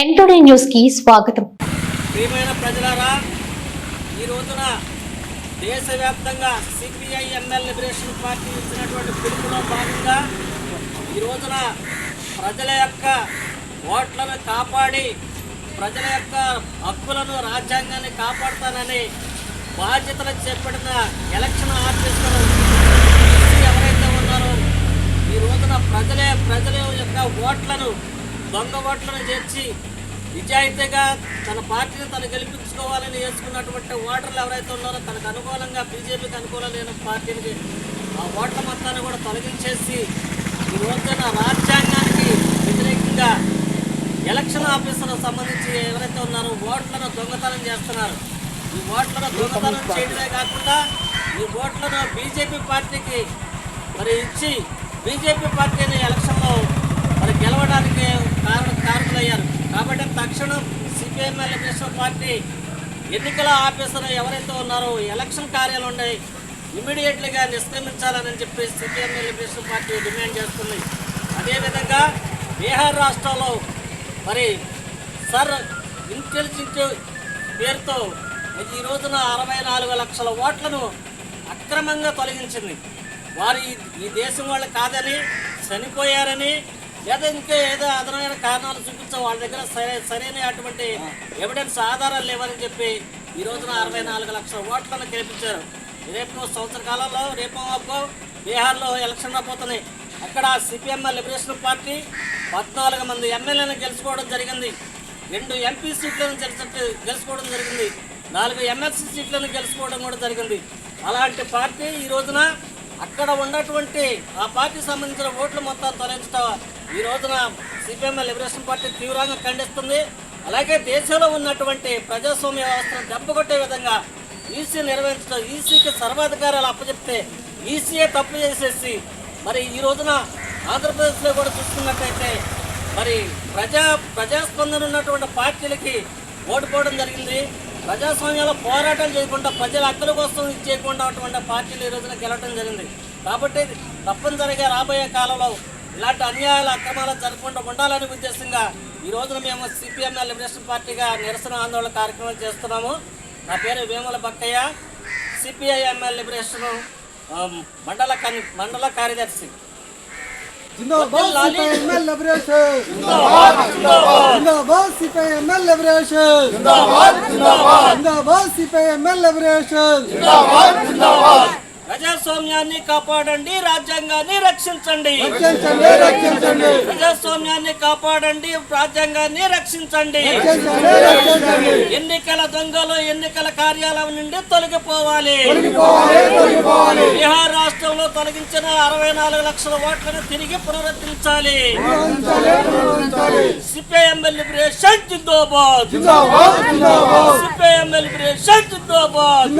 న్యూస్కి స్వాగతం. ప్రియమైన ప్రజలారా ఈ రోజున దేశవ్యాప్తంగా సిపిఐ ఎంఎల్ లిబరేషన్ పార్టీ ఇచ్చినటువంటి పిలుపులో భాగంగా ఈ రోజున ప్రజల యొక్క ఓట్లను కాపాడి ప్రజల యొక్క హక్కులను రాజ్యాంగాన్ని కాపాడుతానని బాధ్యతలు చేపట్టిన ఎలక్షన్ ఆఫీసర్ ఎవరైతే ఉన్నారో ఈ రోజున ప్రజలే ప్రజల యొక్క ఓట్లను దొంగ ఓట్లను చేర్చి నిజాయితీగా తన పార్టీని తను గెలిపించుకోవాలని వేసుకున్నటువంటి ఓటర్లు ఎవరైతే ఉన్నారో తనకు అనుకూలంగా బీజేపీకి అనుకూలం పార్టీని ఆ ఓట్ల మొత్తాన్ని కూడా తొలగించేసి ఈ రోజున రాజ్యాంగానికి వ్యతిరేకంగా ఎలక్షన్ ఆఫీసర్లకు సంబంధించి ఎవరైతే ఉన్నారో ఓట్లను దొంగతనం చేస్తున్నారు. ఈ ఓట్లను దొంగతనం చేయడమే కాకుండా ఈ ఓట్లను బీజేపీ పార్టీకి మరి ఇచ్చి బీజేపీ పార్టీని ఎలక్షన్లో మరి గెలవడానికి కారణం సిపిఎంఎల్ పార్టీ ఎన్నికల ఆఫీసర్ ఎవరైతే ఉన్నారో ఎలక్షన్ కార్యాలు ఉన్నాయి ఇమీడియట్లీగా నిష్క్రమించాలని చెప్పి సిపిఎంఎల్ నేషనల్ పార్టీ డిమాండ్ చేస్తుంది. అదేవిధంగా బీహార్ రాష్ట్రంలో మరి సర్ ఇంటెలిజెంట్ పేరుతో ఈ రోజున అరవై నాలుగు లక్షల ఓట్లను అక్రమంగా తొలగించింది. వారు ఈ దేశం వాళ్ళు కాదని చనిపోయారని లేదా ఇంకా ఏదో అదనమైన కారణాలు చూపించా వాళ్ళ దగ్గర సరే సరైన అటువంటి ఎవిడెన్స్ ఆధారాలు లేవని చెప్పి ఈ రోజున అరవై నాలుగు లక్షల ఓట్లను గెలిపించారు. రేపు సంవత్సర కాలంలో రేపు మాపో బీహార్లో ఎలక్షన్ రాబోతున్నాయి. అక్కడ సిపిఎం లిబరేషన్ పార్టీ పద్నాలుగు మంది ఎమ్మెల్యేలను గెలుచుకోవడం జరిగింది. రెండు ఎంపీ సీట్లను గెలిచి గెలుచుకోవడం జరిగింది. నాలుగు ఎమ్మెల్సీ సీట్లను గెలుచుకోవడం కూడా జరిగింది. అలాంటి పార్టీ ఈ రోజున అక్కడ ఉన్నటువంటి ఆ పార్టీకి సంబంధించిన ఓట్లు మొత్తం తొలగించడం ఈ రోజున సిపిఎం లిబరేషన్ పార్టీ తీవ్రంగా ఖండిస్తుంది. అలాగే దేశంలో ఉన్నటువంటి ప్రజాస్వామ్య వ్యవస్థను దెబ్బకొట్టే విధంగా ఈసీ నిర్వహించడం ఈసీకి సర్వాధికారాలు అప్పచెప్తే ఈసీఏ తప్పు చేసేసి మరి ఈ రోజున ఆంధ్రప్రదేశ్లో కూడా చూసుకున్నట్టయితే మరి ప్రజా ప్రజాస్పందన ఉన్నటువంటి పార్టీలకి ఓడిపోవడం జరిగింది. ప్రజాస్వామ్యంలో పోరాటం చేయకుండా ప్రజల హక్కుల కోసం చేయకుండా ఉన్నటువంటి పార్టీలు ఈ రోజున గెలవడం జరిగింది. కాబట్టి తప్పనిసరిగా రాబోయే కాలంలో ఇలాంటి అన్యాయాల అక్రమాలు జరగకుండా ఉండాలనే ఉద్దేశంగా ఈ రోజున మేము సిపిఎంఎల్ లిబరేషన్ పార్టీగా నిరసన ఆందోళన కార్యక్రమం చేస్తున్నాము. నా పేరు వేముల బక్కయ్య. సిపిఐఎంఎల్ లిబరేషన్ మండల మండల కార్యదర్శి. జిందాబాద్ సిపిఐఎంఎల్ లిబరేషన్ ప్రజాస్వామ్యాన్ని కాపాడండి రాజ్యాంగాన్ని రక్షించండి. ప్రజాస్వామ్యాన్ని కాపాడండి రాజ్యాంగాన్ని రక్షించండి. ఎన్నికల దొంగలు ఎన్నికల కార్యాలయం నుండి తొలగిపోవాలి. బీహార్ రాష్ట్రంలో తొలగించిన అరవై నాలుగు లక్షల ఓట్లను తిరిగి పునరుద్ధరించాలి. సిపిఐఎం లిబరేషన్ జిందాబాద్. సిపిఐఎం లిబరేషన్ జిందాబాద్.